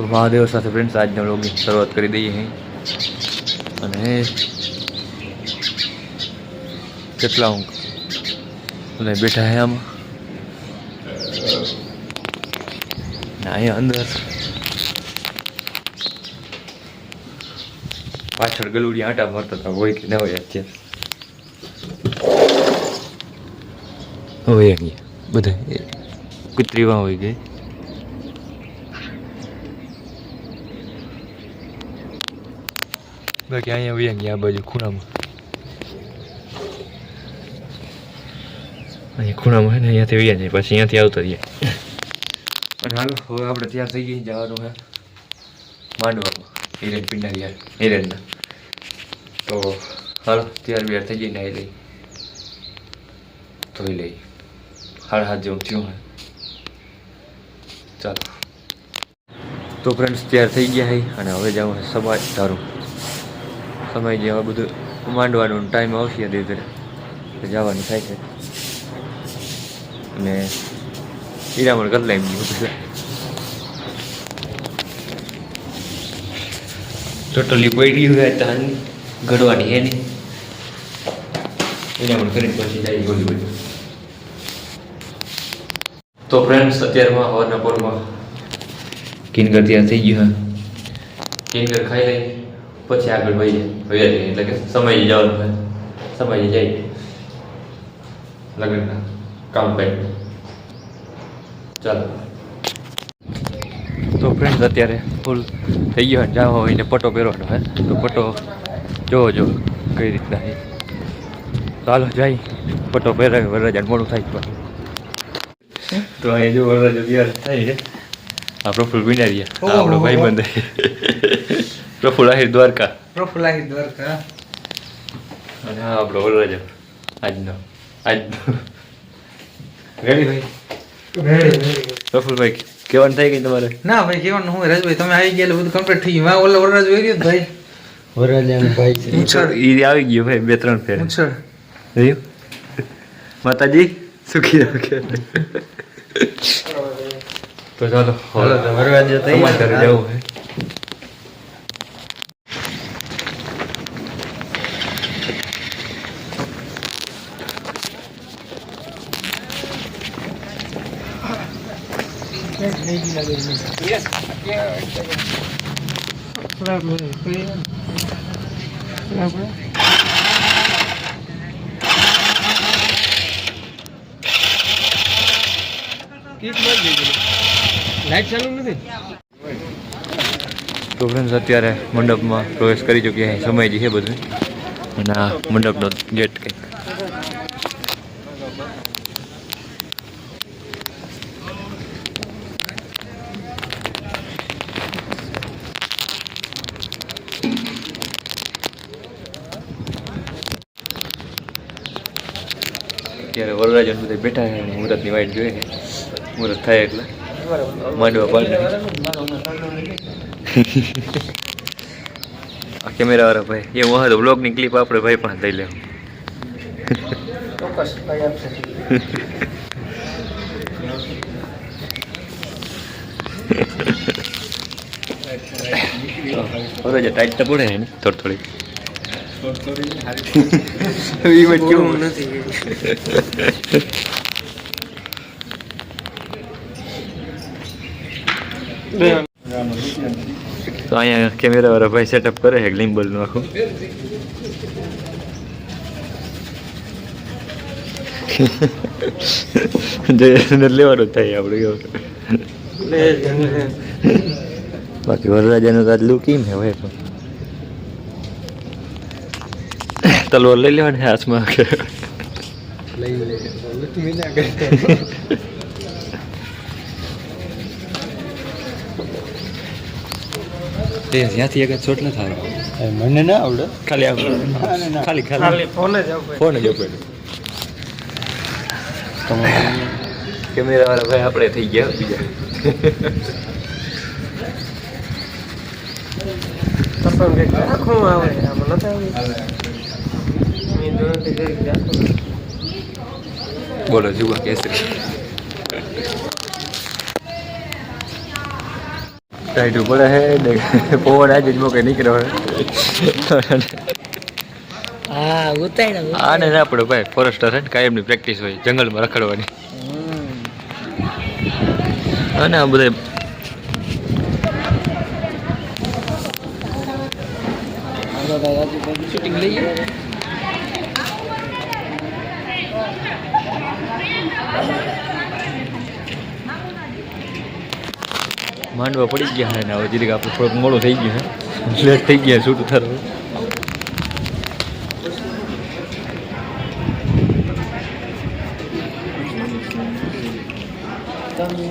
તો મહાદેવ સાથે ફ્રેન્ડ્સ આજના વ્લોગની શરૂઆત કરી દઈએ અહીં અને કેટલા ઊંઘ. અને બેઠા હે આમાં. અહીંયા અંદર પાછળ ગલુડી આંટા મારતા હતા, હોય કે ન હોય અત્યારે. હોય અહીંયા. બધા કુતરીમાં હોય ગઈ બાકી અહીંયા વયા ગયા આ બાજુ ખૂણામાં. અહીં ખૂણામાં હે ને અહીંયાથી વયા જાય પછી અહીંયાથી આવતા રહીએ. અને હાલો હવે આપણે ત્યાં થઈ ગઈ જવાનું હે માંડવામાં હિરેન પિંડા ગયા હિરેનના. તો હાલો ત્યાર બિયાર થઈ ગઈ આવી લઈ. ધોઈ લઈ. હાડ હાથ જેવું થયું હે ચાલો. તો ફ્રેન્ડ્સ તૈયાર થઈ ગયા હે અને હવે જવું છે સમાજ ધારું. સમય જેવા બધું માંડવાનો ટાઈમ આવશે ધીરે ધીરે. જવાનું થાય છે. અને હીરામણ કરી લઈ બધું ટોટલી પડી હોય તાન ઘડવાની હે નહીં. હીરામણ કરીને પછી જાય ગોલી બધું. તો ફ્રેન્ડ્સ અત્યારમાં હવાના પોરમાં કિનગર ત્યાં થઈ ગયું કિનગર ખાઈ લઈ. પછી આગળ વહી જાય. એટલે કે સમય જવાનું હોય સમય જાય. લગ્નના કામ કરી ચાલો. તો ફ્રેન્ડ્સ અત્યારે ફૂલ થઈ ગયો હોય જાવ હોય ને પટો પહેરવાનો હોય તો પટો જોવો જો કઈ રીતના એ ચાલો જાય. પટો પહેરાવે વરરાજાને મોડું થાય તો. અહીંયા જો વરરાજો તૈયાર થાય છે. આપણો ફૂલ વિનારિયા આ આપણો ભાઈ બંધ પ્રફુલ આહિર દ્વારકા. પ્રફુલ્લાહિત દ્વારકા. અને હા આપણો વરરાજો આજનો. આજનો. રેડી ભાઈ? પ્રફુલભાઈ કેવાનું થઈ ગઈ તમારે? ના ભાઈ કેવાનું હું રાજભાઈ તમે આવી ગયા એટલે બધું કમ્પ્લીટ થઈ ગયું. ઓલો ઓલા વરરાજ હોય રહ્યો ભાઈ? વરરાજાનો ભાઈ છે. મૂછડ ઈ આવી ગયો ભાઈ બે ત્રણ ફેર. મૂછડ રહ્યું? માતાજી સુખી રાખે. તો ચાલો તો વરરાજો તૈયાર. સમાચાર જવું હે લાઈટ ચાલુ નથી તો ફ્રેન્ડ્સ અત્યારે મંડપમાં પ્રવેશ કરી ચૂક્યા છે. સમય જે છે બધું. અને આ મંડપનો ગેટ કંઈક અત્યારે વરરાજન બધા બેઠા છે અને મુહૂર્તની વાઈટ જોઈએ છે. મુહૂર્ત થાય એટલે. માંડવા પાડ આ કેમેરા વાળા ભાઈ. એ હું હતો બ્લોગની ક્લિપ આપણે ભાઈ પણ લઈ લેવું. ચોક્કસ ભાઈ આપશે. બરોબર છે ટાઈટ તો પડે ને થોડી થોડી. તો અહીંયા કેમેરા વાળા ભાઈ સેટઅપ કરે છે ગ્લિમ્બલનું આખું. જયેશને લેવાનું જ થાય આપણે કેવું બાકી વરરાજાનું તો આજ લુક કેમ હે ભાઈ પણ તલવાર લઈ લેવાની હાથમાં કે? લઈ લે. ના તે ત્યાંથી એક ન થાય. મને ના આવડે. ખાલી આમ. ખાલી ખાલી. ફોન જ ફોન જ કેમેરા વાળા ભાઈ આપણે થઈ ગયા બીજા. તપન આખું આવે આમાં નથી બોલો જુઓ કેસરી ટાઈટું પડે હે પવન આજે જ મોકે નીકળ્યો હે. હા આને ના પડે ભાઈ ફોરેસ્ટર ને કાયમની પ્રેક્ટિસ હોય જંગલમાં રખડવાની. અને આ બધા શૂટિંગ લઈએ માંડવા પડી ગયા હે ને હવે જીરીક આપણે થોડુંક મોડું થઈ ગયું હે લેટ થઈ ગયા શૂટ ઉતારવા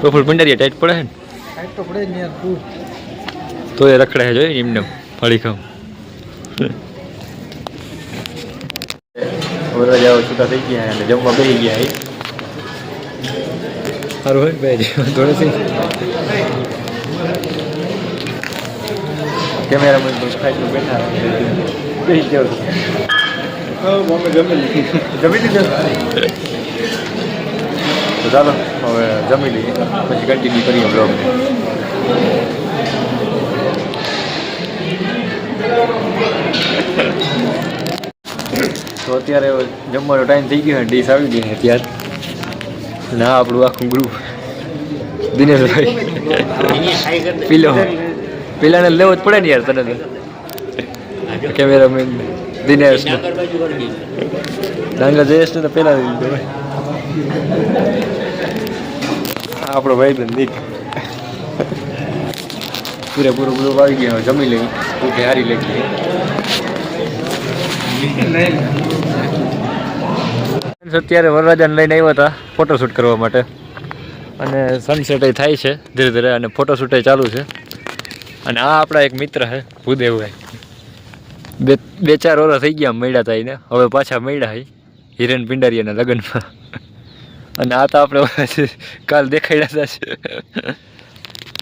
પ્રફુલ પંડારિયા ટાઈટ પડે ને? ટાઈટ તો પડે ને યાર તો એ રખડે છે જોઈ એમને ફળી ખાવ. આવો છૂટા થઈ ગયા અને જમવા બેસી ગયા સારું હોય ને ભાઈ થોડે કેમેરામેન બસ ખાઈ બેઠા બેસી જાવ જમી લીધું? તો ચાલો, હવે જમી લઈએ. પછી કન્ટિન્યુ કરીએ બ્લોગ તો અત્યારે જમવાનો ટાઈમ થઈ ગયો ડીશ આવી ગઈ અત્યારે. ત્યાર ના આપણું આખું ગ્રુપ દિનેશભાઈ. પીલો. પેલાને લેવો જ પડે ને યાર તને તો. કેમેરામેન દિનેશ ડાંગર જયેશ ને તો પેલા આપણો ભાઈ બંધ દીક. પૂરેપૂરું પૂરો આવી ગયો જમી લઈ ભૂખે હારી લઈ ગઈ અત્યારે વરરાજાને લઈને આવ્યા હતા ફોટોશૂટ કરવા માટે. અને સનસેટ થાય છે, ધીરે ધીરે અને ફોટોશૂટ ચાલુ છે. અને આ આપણા એક મિત્ર છે, ભૂદેવભાઈ. બે બે ચાર વર્ષ થઈ ગયા મળ્યા હતા એને. હવે પાછા મળ્યા હઈ હિરેન પિંડારીયાના લગ્નમાં. અને આ તો આપણે કાલ દેખાડ્યા હતા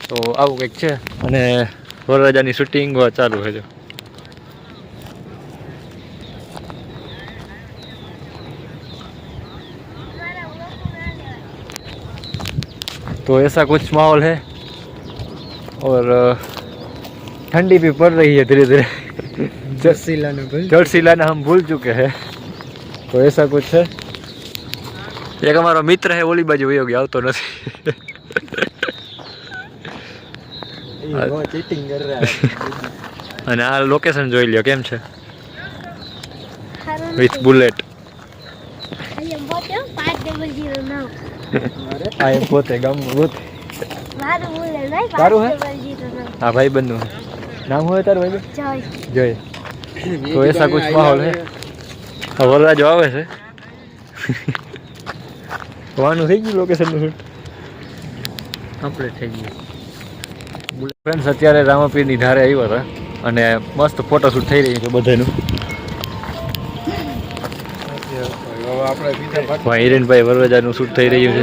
તો આવું કંઈક છે. અને વરરાજાની શૂટિંગ ચાલુ છે. तो ऐसा कुछ माहौल है और अ, ठंडी भी पड़ रही है धीरे धीरे જસીલા ને ભાઈ जर्सी लाना हम भूल चुके हैं तो ऐसा कुछ है એક અમારો મિત્ર હે ઓલી બાજુ વયો ગયો આવતો નથી ये वो चीटिंग कर रहा है અને આ લોકેશન જોઈ લ્યો કેમ છે ખરું વિથ બુલેટ આ એ પોતે ગામનું પોતે તારું હે હા ભાઈ બંધનું નામ હોય તારું ભાઈ જય તો એસા કુછ માહોલ હે વરરાજો આવે છે. વાનું થઈ ગયું. લોકેશનનું શૂટ. કમ્પ્લીટ થઈ ગયું ફ્રેન્ડ્સ અત્યારે રામાપીરની ધારે આવ્યો હતા. અને મસ્ત ફોટોશૂટ થઈ રહ્યું છે બધાનું. હિરેનભાઈ વરરાજાનું શૂટ થઈ રહ્યું છે.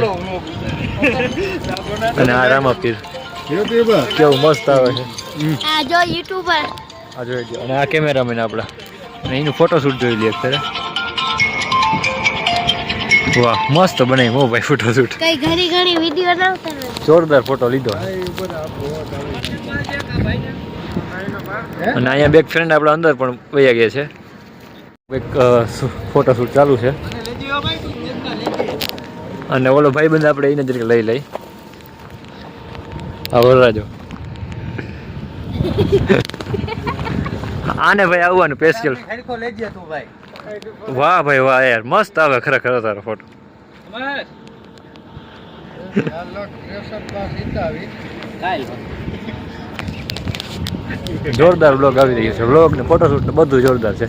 અને આ રામાપીર. કેવું મસ્ત આવે છે. આ જો યુટ્યુબર. આ જોઈ લો. અને આ કેમેરામેન આપણા. અને એનું ફોટોશૂટ જોઈ લઈએ અત્યારે. વાહ મસ્ત બને હો ભાઈ ફોટોશૂટ કઈ ઘણી ઘણી વિડિયો બનાવતા જોરદાર ફોટો લીધો. અને અહીંયા બે ફ્રેન્ડ આપણા અંદર પણ વયા ગયા છે. એક ફોટોશૂટ ચાલુ છે. અને ઓલો ભાઈબંધ આપણે એને જરીક લઈ લઈ. હા વરરાજો આને ભાઈ આવવાનું સ્પેશિયલ ભાઈ વાહ ભાઈ, વાહ યાર, મસ્ત આવે ખરેખર તારો ફોટો જોરદાર બ્લોગ આવી રહ્યો છે. બ્લોગ ને ફોટોશૂટ ને બધું જોરદાર છે.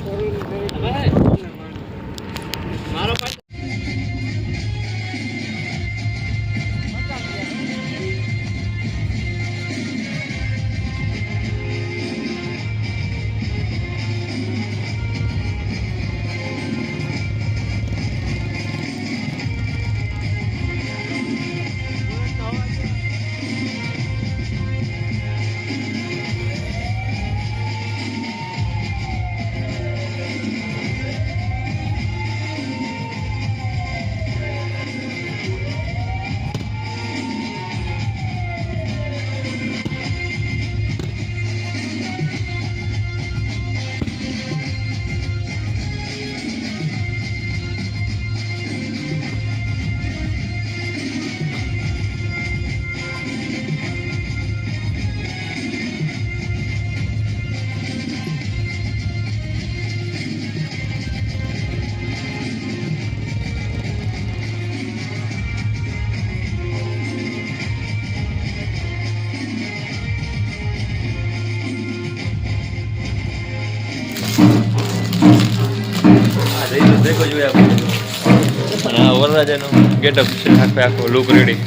અને આ ગેટઅપ છે આખે આખો લુક રેડી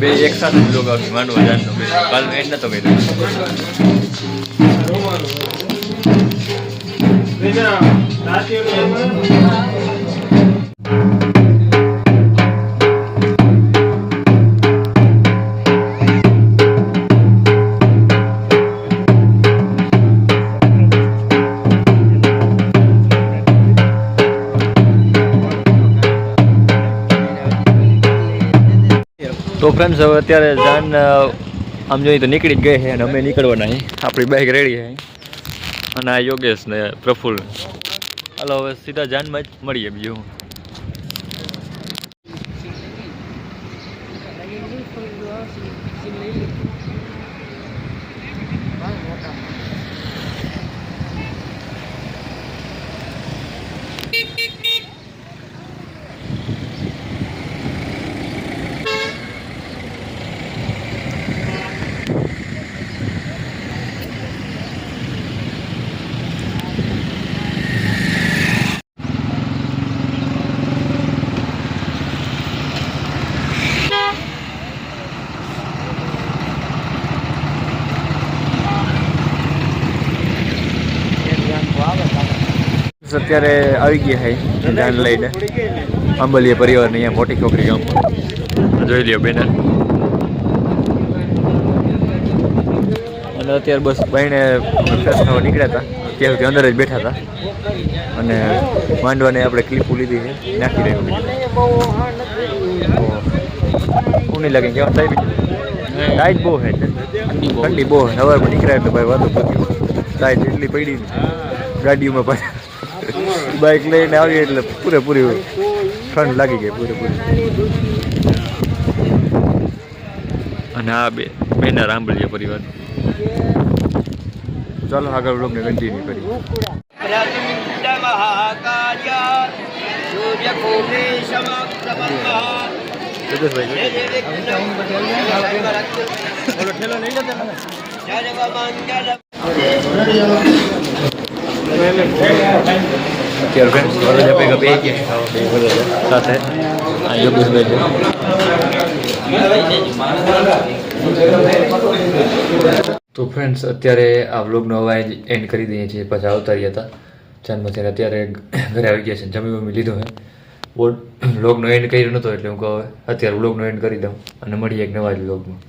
બે એક સાથે જ બ્લોગ આવશે માંડવા જાનનો બે. કાલનો એન્ડ નતો કર્યો. બીજા ફ્રેન્ડ્સ હવે અત્યારે જાન આમ જોઈએ તો નીકળી જ ગઈ છે અને અમે નીકળવાના છે આપણી બાઇક રેડી છે. અને આ યોગેશ ને પ્રફુલ્લ હાલો, હવે સીધા જાનમાં જ મળીએ બીજું હું. અત્યારે આવી ગયા છે, જાન લઈને. પરિવાર પરિવારની અહીંયા મોટી છોકરી ગામ. જોઈ લ્યો બેનર અને અત્યારે બસ ભાઈને નીકળ્યા હતા. ત્યાં સુધી અંદર જ બેઠા હતા. અને માંડવાને આપણે ક્લિપો લીધી છે. નાખી રહ્યું નહીં લાગે? કેવા સાહેબ ટાઈટ બહુ છે. ઠંડી બહુ છે. પણ નીકળ્યા એટલે ભાઈ વાતો પતી ટાઈટ એટલી પડી ગાડીઓમાં પાછા બાઇક લઈને આવી એટલે પૂરેપૂરી ઠંડ લાગી ગઈ પૂરેપૂરી. અને આ બે બેના રાંભળીએ પરિવાર. ચાલો આગળ બ્લોગને કન્ટિન્યુ કરીએ જગેશભાઈ અત્યારે ફ્રેન્ડ્સ વરરાજા ભેગા બે ગયા ખાવા બે વરરાજા સાથે આ યોગેશભાઈ છે તો ફ્રેન્ડ્સ અત્યારે આ વ્લોગનો અવાજ એન્ડ કરી દઈએ છીએ. પાછા આવતા રહ્યા હતા. ચાંદમાં ત્યારે અત્યારે ઘરે આવી ગયા છે. જમી બમી લીધું છે વ્લોગનો એન્ડ કર્યો નહોતો એટલે હું કહું અત્યારે વ્લોગનો એન્ડ કરી દઉં અને મળીએ એક નવા જ વ્લોગમાં